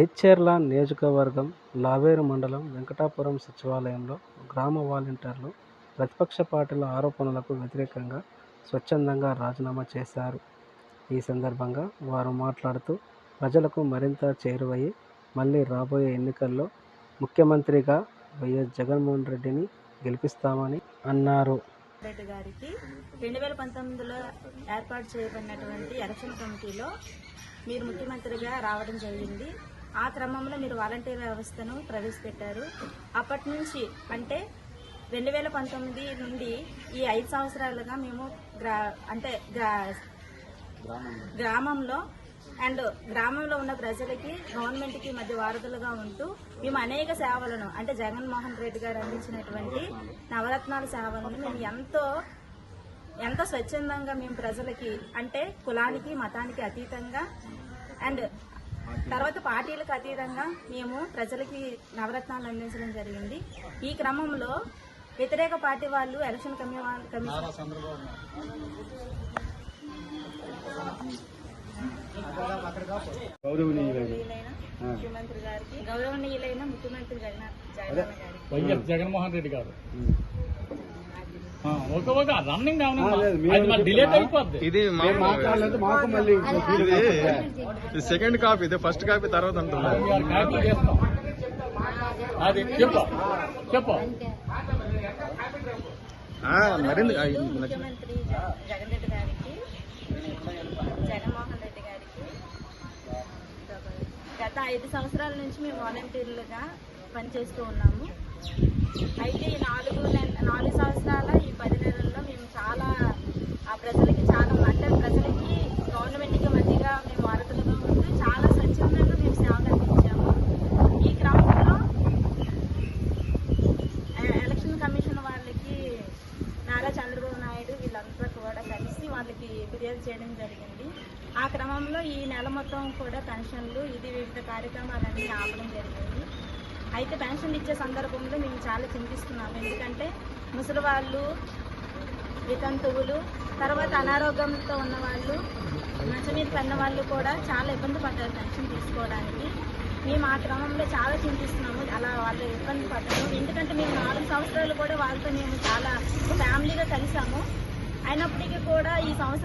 ఎచ్చెర్ల నియోజకవర్గం లావేరు మండలం వెంకటాపురం సచివాలయంలో గ్రామ వాలంటీర్లు ప్రతిపక్ష పార్టీల ఆరోపణలకు వ్యతిరేకంగా స్వచ్ఛందంగా రాజీనామా చేశారు. ఈ సందర్భంగా వారు మాట్లాడుతూ ప్రజలకు మరింత చేరువయ్యి మళ్ళీ రాబోయే ఎన్నికల్లో ముఖ్యమంత్రిగా వైఎస్ జగన్మోహన్ రెడ్డిని గెలిపిస్తామని అన్నారు. రెడ్డి గారికి రెండు వేల పంతొమ్మిదిలో ఏర్పాటు చేయబడినటువంటి ఎలక్షన్ కమిటీలో మీరు ముఖ్యమంత్రిగా రావడం జరిగింది. ఆ క్రమంలో మీరు వాలంటీర్ వ్యవస్థను ప్రవేశపెట్టారు. అప్పటి నుంచి అంటే రెండు వేల పంతొమ్మిది నుండి ఈ ఐదు సంవత్సరాలుగా మేము గ్రా అంటే గ్రా గ్రామంలో అండ్ గ్రామంలో ఉన్న ప్రజలకి గవర్నమెంట్కి మధ్య వారధులుగా ఉంటూ మేము అనేక సేవలను అంటే జగన్మోహన్ రెడ్డి గారు అందించినటువంటి నవరత్నాల సేవలను మేము ఎంతో ఎంతో స్వచ్ఛందంగా మేము ప్రజలకి అంటే కులానికి మతానికి అతీతంగా అండ్ తర్వాత పార్టీలకు అతీతంగా మేము ప్రజలకి నవరత్నాలు అందించడం జరిగింది. ఈ క్రమంలో వ్యతిరేక పార్టీ వాళ్ళు ఎలక్షన్ కమి కమిషన్ గౌరవనీయులైన ముఖ్యమంత్రి గారికి గౌరవనీయులైన ముఖ్యమంత్రి జగన్ జగన్మోహన్ రెడ్డి గారు. ఇది మాట్లాడలేదు మాకు మళ్ళీ ఇది సెకండ్ కాపీ ఇది ఫస్ట్ కాపీ తర్వాత అంటున్నా. అది వారు కాపీ చేస్తాం. అది చెప్పు చెప్పు. ఆ, మరింది ఆ, ముఖ్యమంత్రి జ- జగన్ రెడ్డి గారికి జగన్మోహన్ రెడ్డి గారికి గత ఐదు సంవత్సరాల నుంచి మేము వాలంటీర్లుగా పనిచేస్తూ ఉన్నాము. అయితే ఈ నాలుగు నెల నాలుగు సంవత్సరాల ఈ పది నెలల్లో మేము చాలా ఆ ప్రజలకి చాలా అంటే ప్రజలకి గవర్నమెంట్కి మధ్యగా మేము వారధులుగా ఉంటూ చాలా స్వచ్ఛందంగా మేము సేవలు అందించాము ఈ క్రమంలో ఎ- ఎలక్షన్ కమిషన్ వాళ్ళకి నారా చంద్రబాబు నాయుడు వీళ్ళంతా కూడా కలిసి వాళ్ళకి ఫిర్యాదు చేయడం జరిగింది. ఆ క్రమంలో ఈ నెల మొత్తం కూడా పెన్షన్లు ఇది వివిధ కార్యక్రమాలన్నీ ఆపడం జరిగింది. అయితే పెన్షన్ ఇచ్చే సందర్భంలో మేము చాలా చింతిస్తున్నాము. ఎందుకంటే ముసలి వాళ్ళు వితంతువులు తర్వాత అనారోగ్యంతో ఉన్న వాళ్ళు మంచం మీద పడిన వాళ్ళు కూడా చాలా ఇబ్బంది పడ్డారు పెన్షన్ తీసుకోవడానికి. మేము ఆ క్రమంలో చాలా చింతిస్తున్నాము. అలా వాళ్ళు ఇబ్బంది పడ్డాము ఎందుకంటే మేము నాలుగు సంవత్సరాలు కూడా వాళ్ళతో మేము చాలా ఫ్యామిలీగా కలిసాము. అయినప్పటికీ కూడా ఈ సంవత్సరం